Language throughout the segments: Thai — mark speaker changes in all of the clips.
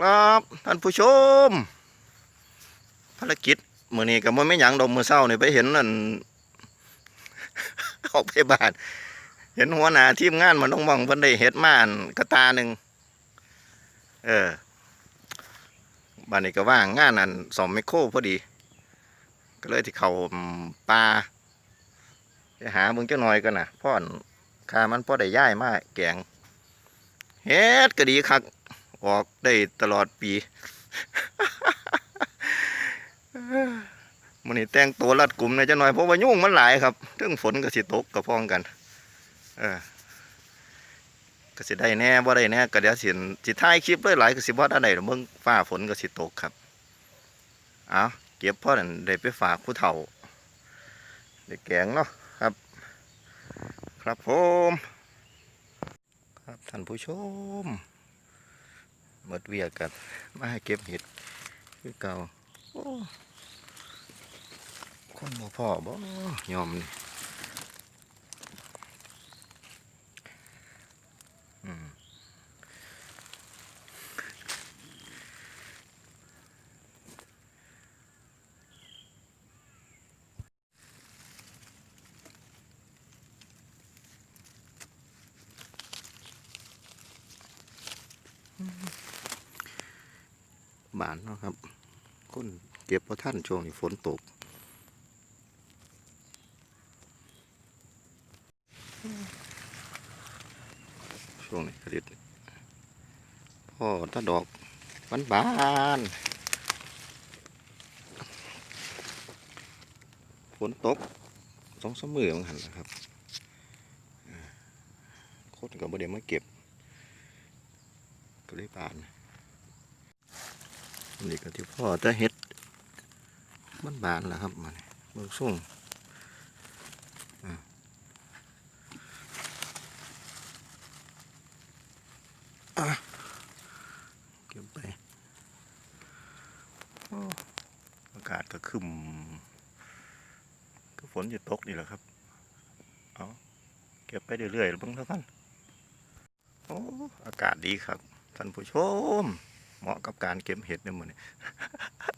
Speaker 1: ครับท่านผู้ชม ภารกิจมื้อนี้ก็บ่แม่หยังดอกมือเช้านี่ไปเห็นนั่นออกไปบานเห็นหัวหน้าทีมงานมันต้องมองเพิ่นได้เฮ็ดม่านกระตาหนึ่งเออบ้านนี้ก็ว่างงานอันสอมไมโครพอดี ก็เลยที่เขาป่าไปหาเบิ่งจักหน่อยกันนะพ่อนคามันพ่อได้ย้ายมากแกงเฮ็ดก็ดีคัก ออกได้ตลอดปีมันนี่แต่งตัวรัดกลุ่มนอยจะหน่อยเพราะว่ายุ่งมันหลายครับเรื่องฝนก็สิตกกับพ้องกัน เออก็สิได้แน่บ่ได้แน่ก็เดี๋ยวสิสิถ่ายคลิปเลยหลายก็สิบ่ได้ดอกเบิ่งฟ้าฝนก็สิตกครับเอาเก็บพ่อนั่นได้ไปฝากผู้เฒ่าได้แกงเนาะครับ ครับผม ครับท่านผู้ชม หมดเวียกันมาให้เก็บเห็ดคือเก่าคนบ่พ่อบ่ยอมนี่ อืมบานเนาะครับคนเก็บพอท่านช่วงนี้ฝนตกช่วงนี้ผลิตพ่อตาดอกบานบานๆฝนตกสองสามมือมันหันนะครับอ่าคนกับบไดมาเก็บก็เลยบาน นี่ก็ที่พ่อจะเฮ็ดมันบานแล้วครับมันเบิ่งส่งเก็บไปอากาศก็ครึมก็ฝนจะตกนี่แหละครับเอาเก็บไปเรื่อยๆแล้วเบ้างแล้วกันโอ้อากาศดีครับท่านผู้ชม เหมาะกับการเก็บเห็ดเนี่ยมันนี้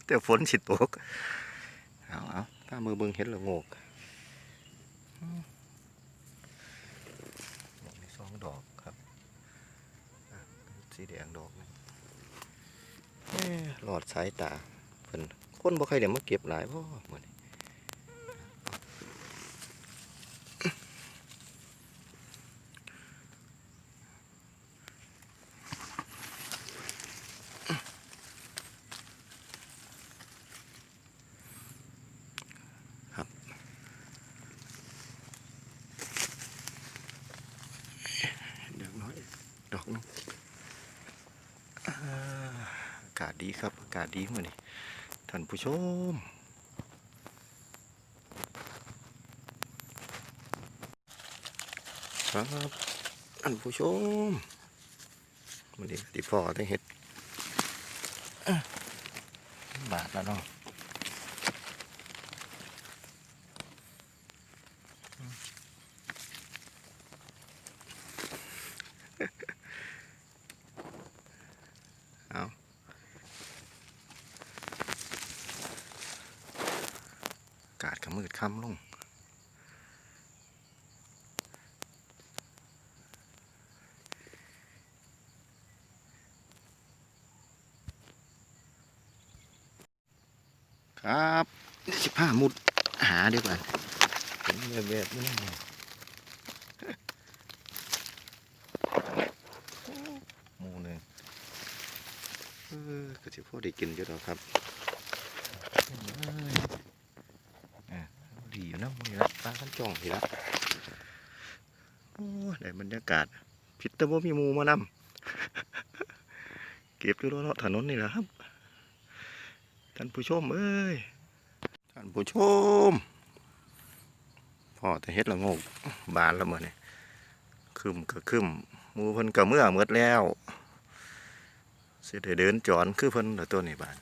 Speaker 1: แต่ฝนสิตกเอาเอาถ้ามือเบิ่งเห็ดละโงกอืมมีสองดอกครับอะสีแดงดอกหนึงเอ้อหลอดสายตาเพิ่นคนบ่ใครเดี๋ยวมาเก็บหลายพ่อหมดครับเดี๋ยวน้อยดอกหนึง อากาศดีครับ อากาศดีมื่อนี้ท่านผู้ชมครับท่านผู้ชมมื่อนี้ติพ่อได้เห็ดบาทแล้วเนาะเอาอากาศก็มืดค่ำลงครับสิบห้ามุดหาดีกว่าเห็นแบบแบบนี้นะหมูหนึ่งก็จะพอได้กินอยู่แล้วครับ ดีอยู่นะมึงละตาขั้นจ่องทีละโอ้ได้บรรยากาศผิดแต่ว่มีมูมานำเก็บอยู่รอบๆถนนนี่แหละครับท่านผู้ชมเอ้ยท่านผู้ชมพ่อแต่เฮ็ดละงกบานล้วเมื่อนี่คึมก็คึมมูเพิ่นก็เมื่อเมื่อแล้วเสิได้เดินจอนคือเพิ่นละตัวนี้บาน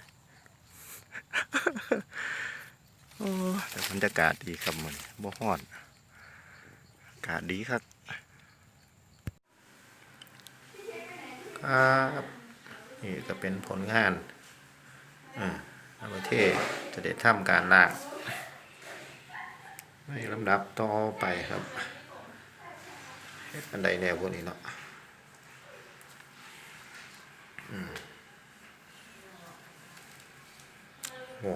Speaker 1: แต่บรรยากาศดีครับมันบ่ฮ้อนอากาศดีครับครับนี่ก็เป็นผลงานอ่าเอาไปเทจะได้ทำการลากในลำดับต่อไปครับเฮ็ดบันไดแนวพวกนี้เนาะอืมโอ้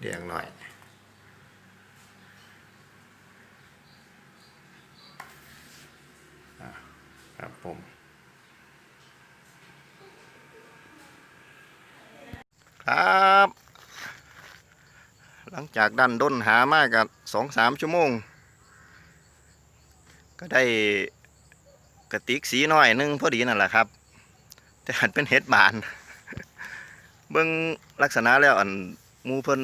Speaker 1: เดียงหน่อย ครับผม ครับ หลังจากดันด้นหามากกับสองสามชั่วโมง ก็ได้กระติกสีน้อยนึงพอดีนั่นแหละครับ แต่หันเป็นเห็ดบาน เบิ่งลักษณะแล้วอัน มูเพิ่น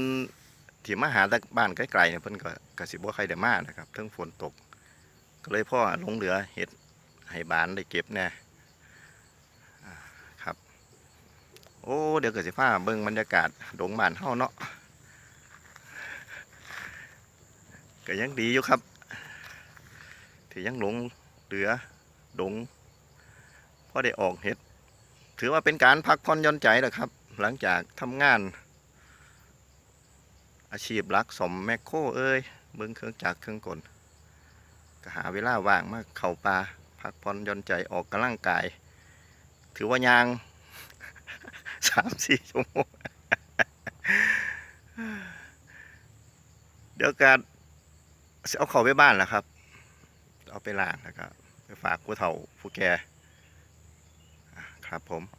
Speaker 1: ที่มาหาจากบ้านใกล้ๆเนี่ยเพิ่นก็กสิบ่ใครได้มานะครับทั้งฝนตก ก็เลยพ่อลงเหลือเห็ดให้บานได้เก็บแน่อ่าครับ โอ้เดี๋ยวเกิดสิฟ้าเบิ่งบรรยากาศดงบ้านเฮาเนาะก็ยังดีอยู่ครับ ที่ยังหลงเหลือดงพอได้ออกเห็ด ถือว่าเป็นการพักผ่อนย่อนใจแหละครับ หลังจากทำงาน อาชีพหลักสมแมคโครเอ้ยเบิ่งเครื่องจักรเครื่องกลก็หาเวลาว่างมาเข้าป่าพักผ่อนย่อนใจออกกำลังกาย ถือว่ายางสามสี่ชั่วโมงเดี๋ยวการเอาเขาไปบ้านแล้วครับ เอาไปล้างแล้วก็ไปฝากผู้เฒ่าผู้แก่ครับผม